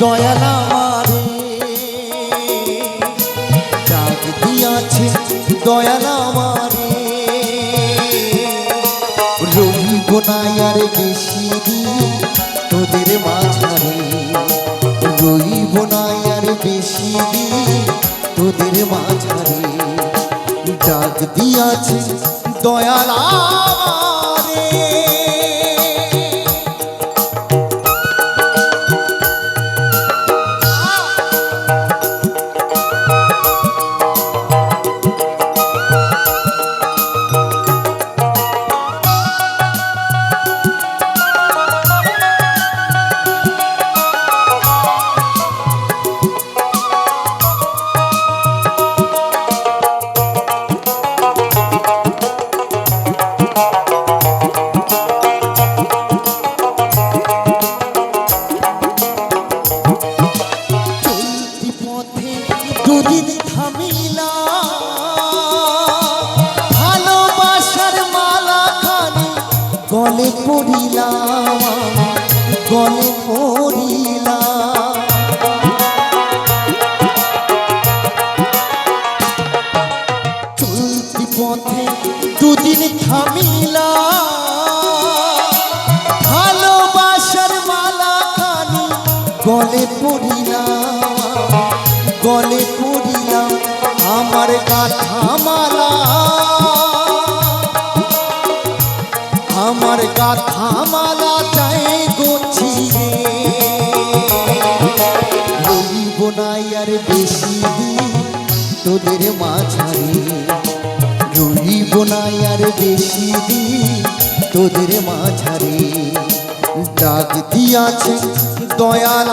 দয়াল আমারে। ডাক দিয়াছে দয়াল আমারে। রইব না আর বেশি তোদের মাঝারে। রইব না আর বেশি দিন তোদের মাঝারে ডাক দিয়াছে দয়াল পড়িলাম গলে পড়িলাম চলতি পথে দুদিন থামিলা ভালোবাসার মালা খানি গলে পড়িলাম গলে পড়িলাম আমার গাথা আমার গাথা মালা চাই গোছিয়ে। বলিব না আর বেশি দিন তোদের মাঝারে। রইব না আর বেশি দিন তোদের মাঝারে। ডাক দিয়াছে দয়াল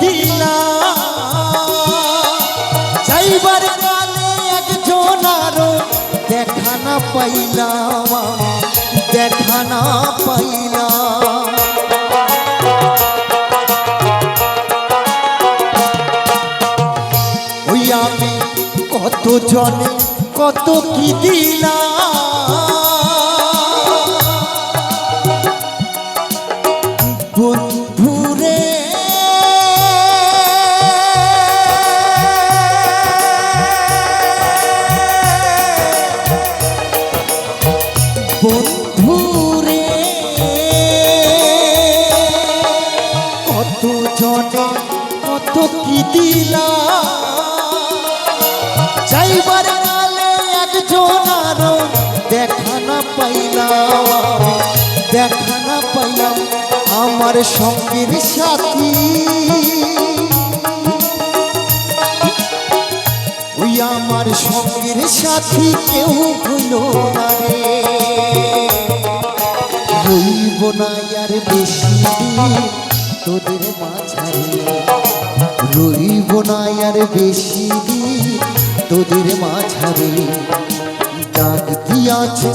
দিলা। যাইবার কালে একজন আরও দেখা না পাইলাম, দেখা না পাইলাম। ওই আমি কত জনে কত কি দিলাম বন্ধুরে কত জনে, কত কি দিলা? যাইবার কালে একজন আরও দেখা না পাইলাম, দেখা না পাইলাম আমার সঙ্গের সাথী। আমার সঙ্গের সাথী কেউ রইব না আর বেশি তোদের মাঝারে। রইব না আর বেশি তোদের মাঝারে। ডাক দিয়াছে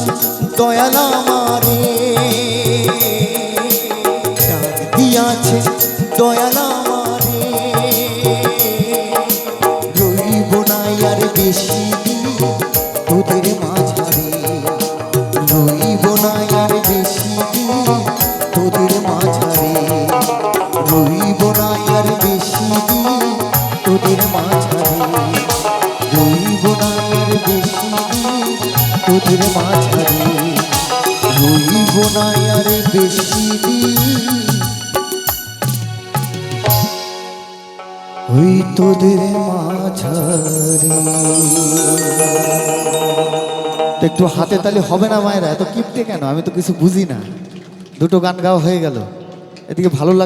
দয়াল আমারে। ডাক দিয়াছে তোদের মাঝারে। রইব না বেশি তোদের মাঝারে। রইব না আর বেশি ওই তোদের মাঝারে। একটু হাতে তালি হবে না মায়েরা? এত কিপটে কেন? আমি তো কিছু বুঝি না। দুটো গান গাওয়া হয়ে গেল। এদিকে ভালো লাগ